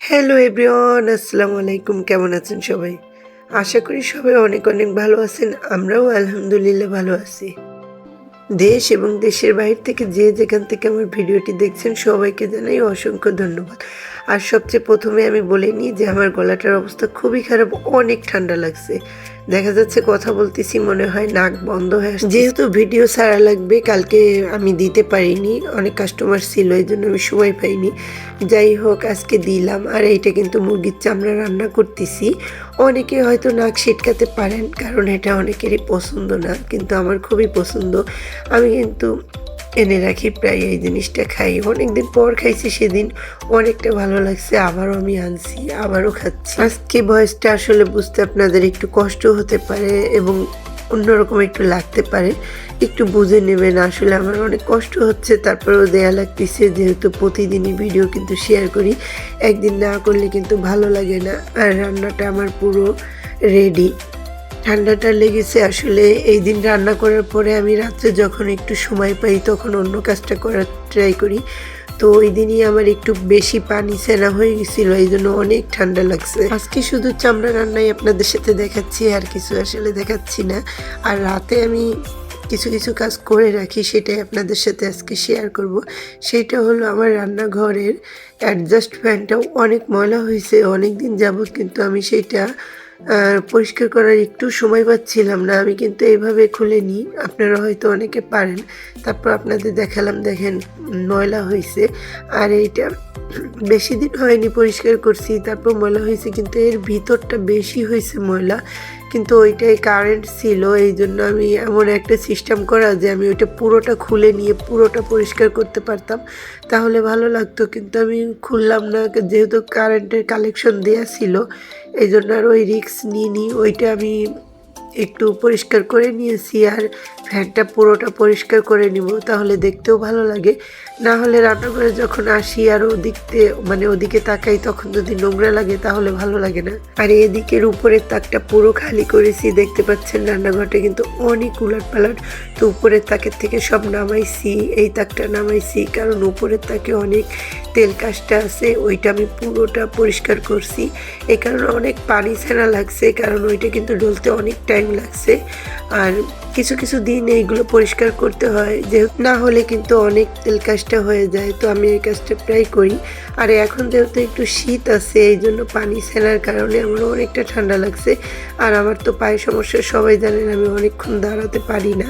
Hello everyone আসসালামু আলাইকুম কেমন আছেন সবাই? আশা করি সবাই অনেক অনেক ভালো আছেন। আমরাও আলহামদুলিল্লাহ ভালো আছি। দেশ এবং দেশের বাইরে থেকে যে যেখান থেকে আমার ভিডিওটি দেখছেন, সবাইকে জানাই অসংখ্য ধন্যবাদ। আর সবচেয়ে প্রথমে আমি বলে নিই যে আমার গলাটার অবস্থা খুবই খারাপ, অনেক ঠান্ডা লাগছে। দেখা যাচ্ছে কথা বলতেছি, মনে হয় নাক বন্ধ হয়ে। যেহেতু ভিডিও ছাড়া লাগবে, কালকে আমি দিতে পারিনি, অনেক কাস্টমার ছিল এই জন্য আমি সময় পাইনি। যাই হোক, আজকে দিলাম, আর এইটা কিন্তু মুরগির চামড়া রান্না করতেছি। অনেকে হয়তো নাক ছিটকাতে পারেন, কারণ এটা অনেকেরই পছন্দ না, কিন্তু আমার খুবই পছন্দ। আমি কিন্তু এনে রাখি, প্রায় এই জিনিসটা খাই। অনেকদিন পর খাইছি, সেদিন অনেকটা ভালো লাগছে, আবারও আমি আনছি, আবারও খাচ্ছি। আজকে ভয়েসটা আসলে বুঝতে আপনাদের একটু কষ্ট হতে পারে এবং অন্যরকম একটু লাগতে পারে। একটু বুঝে নেবেন, আসলে আমার অনেক কষ্ট হচ্ছে, তারপরেও দেয়া লাগতেছে, যেহেতু প্রতিদিনই ভিডিও কিন্তু শেয়ার করি। একদিন না করলে কিন্তু ভালো লাগে না, আর রান্নাটা আমার পুরো রেডি ঠান্ডাটা লেগেছে, আসলে এই দিন রান্না করার পরে আমি রাত্রে যখন একটু সময় পাই তখন অন্য কাজটা করার ট্রাই করি। তো ওই দিনই আমার একটু বেশি পানি সেনা হয়ে গেছিল, এই জন্য অনেক ঠান্ডা লাগছে। আজকে শুধু চামড়া রান্নাই আপনাদের সাথে দেখাচ্ছি, আর কিছু আসলে দেখাচ্ছি না। আর রাতে আমি কিছু কিছু কাজ করে রাখি, সেটাই আপনাদের সাথে আজকে শেয়ার করব। সেটা হলো আমার রান্নাঘরের অ্যাডজাস্ট ফ্যানটাও অনেক ময়লা হয়েছে অনেক দিন যাবৎ কিন্তু আমি সেটা পরিষ্কার করার একটু সময় পাচ্ছিলাম না, আমি কিন্তু এইভাবে খুলে নিই আপনারা হয়তো অনেকে পারেন। তারপর আপনাদের দেখালাম, দেখেন ময়লা হয়েছে। আর এইটা বেশি দিন হয়নি পরিষ্কার করছি, তারপর ময়লা হয়েছে, কিন্তু এর ভিতরটা বেশি হয়েছে ময়লা। কিন্তু ওইটাই কারেন্ট ছিল এই জন্য আমি এমন একটা সিস্টেম করা যে আমি ওইটা পুরোটা খুলে নিয়ে পুরোটা পরিষ্কার করতে পারতাম। তাহলে ভালো লাগতো, কিন্তু আমি খুললাম না, যেহেতু কারেন্টের কালেকশন দেওয়া ছিল। এই জন্য আর ওই রিক্স নিইনি, ওইটা আমি একটু পরিষ্কার করে নিয়েছি আর ফ্যানটা পুরোটা পরিষ্কার করে নিব, তাহলে দেখতেও ভালো লাগে। না হলে রান্নাঘরে যখন আসি আর ওদিকতে মানে ওদিকে তাকাই, তখন যদি নোংরা লাগে তাহলে ভালো লাগে না। আর এদিকের উপরের তাকটা পুরো খালি করেছি, দেখতে পাচ্ছেন রান্নাঘরটা কিন্তু অনেক উলাট পালাট তো উপরের তাকের থেকে সব নামাইছি, এই তাকটা নামাইছি, কারণ উপরের তাকে অনেক তেল কাজটা আছে, ওইটা আমি পুরোটা পরিষ্কার করছি। এই কারণে অনেক পানি ছানা লাগছে, কারণ ওইটা কিন্তু ডলতে অনেক টাইম লাগছে। আর কিছু কিছু দিন এইগুলো পরিষ্কার করতে হয়, যেহেতু না হলে কিন্তু অনেক তেল কাজটা হয়ে যায়, তো আমি এই কাজটা প্রায় করি। আর এখন যেহেতু একটু শীত আছে এই জন্য পানি ছানার কারণে আমার অনেকটা ঠান্ডা লাগছে। আর আমার তো পায়ে সমস্যা, সবাই জানেন আমি অনেকক্ষণ দাঁড়াতে পারি না।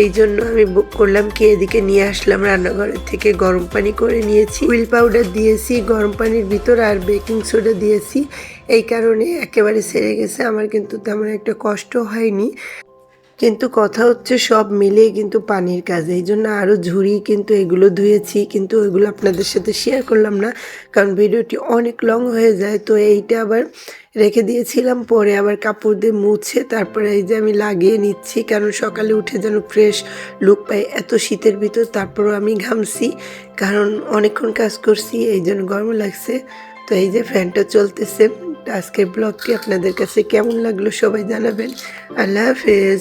এই জন্য আমি বুক করলাম কি, এদিকে নিয়ে আসলাম রান্নাঘরের থেকে গরম পানি করে নিয়েছি। হুইল পাউডার দিয়েছি, গরম পানির ভিতর আর বেকিং সোডা দিয়েছি। এই কারণে একেবারে সেরে গেছে, আমার কিন্তু তেমন একটা কষ্ট হয়নি। কিন্তু কথা হচ্ছে সব মিলিয়ে কিন্তু পানির কাজ। এই জন্য আরও ঝুড়ি কিন্তু এগুলো ধুয়েছি, কিন্তু ওইগুলো আপনাদের সাথে শেয়ার করলাম না, কারণ ভিডিওটি অনেক লং হয়ে যায়। তো এইটা আবার রেখে দিয়েছিলাম, পরে আবার কাপড় দিয়ে মুছে তারপরে এই যে আমি লাগিয়ে নিচ্ছি, কারণ সকালে উঠে যেন ফ্রেশ লুক পাই। এত শীতের ভিতর তারপরও আমি ঘামছি, কারণ অনেকক্ষণ কাজ করছি, এই জন্য গরম লাগছে। তো এই যে ফ্যানটা চলতেছে, আজকের ব্লগটি আপনাদের কাছে কেমন লাগল সবাই জানাবেন। আল্লাহ হাফেজ।